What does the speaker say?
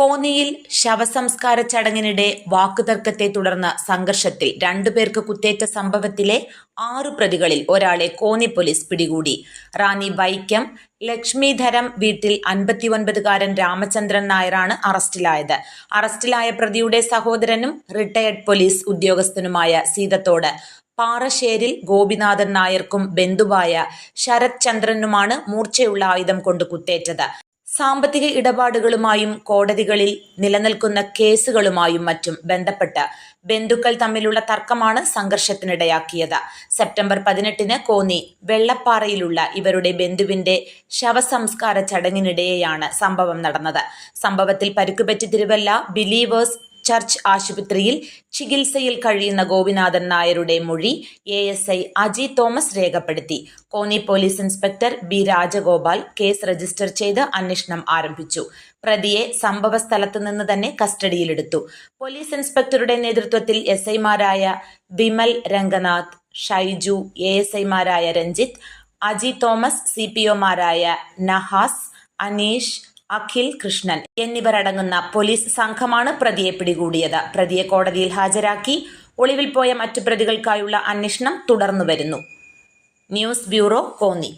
കോന്നിയിൽ ശവസംസ്കാര ചടങ്ങിനിടെ വാക്കുതർക്കത്തെ തുടർന്ന് സംഘർഷത്തിൽ രണ്ടുപേർക്ക് കുത്തേറ്റ സംഭവത്തിലെ ആറു പ്രതികളിൽ ഒരാളെ കോന്നി പോലീസ് പിടികൂടി. റാണി വൈക്കം ലക്ഷ്മീധരം വീട്ടിൽ അൻപത്തിയൊൻപതുകാരൻ രാമചന്ദ്രൻ നായരാണ് അറസ്റ്റിലായത്. അറസ്റ്റിലായ പ്രതിയുടെ സഹോദരനും റിട്ടയർഡ് പോലീസ് ഉദ്യോഗസ്ഥനുമായ സീതത്തോട് പാറശ്ശേരിൽ ഗോപിനാഥൻ നായർക്കും ബന്ധുവായ ശരത് ചന്ദ്രനുമാണ് മൂർച്ചയുള്ള ആയുധം കൊണ്ട് കുത്തേറ്റത്. സാമ്പത്തിക ഇടപാടുകളുമായും കോടതികളിൽ നിലനിൽക്കുന്ന കേസുകളുമായും മറ്റും ബന്ധപ്പെട്ട് ബന്ധുക്കൾ തമ്മിലുള്ള തർക്കമാണ് സംഘർഷത്തിനിടയാക്കിയത്. സെപ്റ്റംബർ പതിനെട്ടിന് കോന്നി വെള്ളപ്പാറയിലുള്ള ഇവരുടെ ബന്ധുവിന്റെ ശവസംസ്കാര ചടങ്ങിനിടെയാണ് സംഭവം നടന്നത്. സംഭവത്തിൽ പരുക്കുപറ്റി തിരുവല്ല ബിലീവേഴ്സ് ചർച്ച് ആശുപത്രിയിൽ ചികിത്സയിൽ കഴിയുന്ന ഗോപിനാഥൻ നായരുടെ മൊഴി A S I Aji Thomas രേഖപ്പെടുത്തി. Konni police inspector B Rajagopal case register ചെയ്ത് അന്വേഷണം ആരംഭിച്ചു. പ്രതിയെ സംഭവ സ്ഥലത്ത് നിന്ന് തന്നെ കസ്റ്റഡിയിലെടുത്തു. പോലീസ് ഇൻസ്പെക്ടറുടെ നേതൃത്വത്തിൽ എസ് ഐമാരായ വിമൽ രംഗനാഥ് ഷൈജു എ എസ് ഐമാരായ രഞ്ജിത്ത് അജി തോമസ് സി പി ഒമാരായ നഹാസ് അനീഷ് അഖിൽ കൃഷ്ണൻ എന്നിവരടങ്ങുന്ന പോലീസ് സംഘമാണ് പ്രതിയെ പിടികൂടിയത്. പ്രതിയെ കോടതിയിൽ ഹാജരാക്കി ഒളിവിൽ പോയ മറ്റു പ്രതികൾക്കായുള്ള അന്വേഷണം തുടർന്നു വരുന്നു ന്യൂസ് ബ്യൂറോ കോന്നി.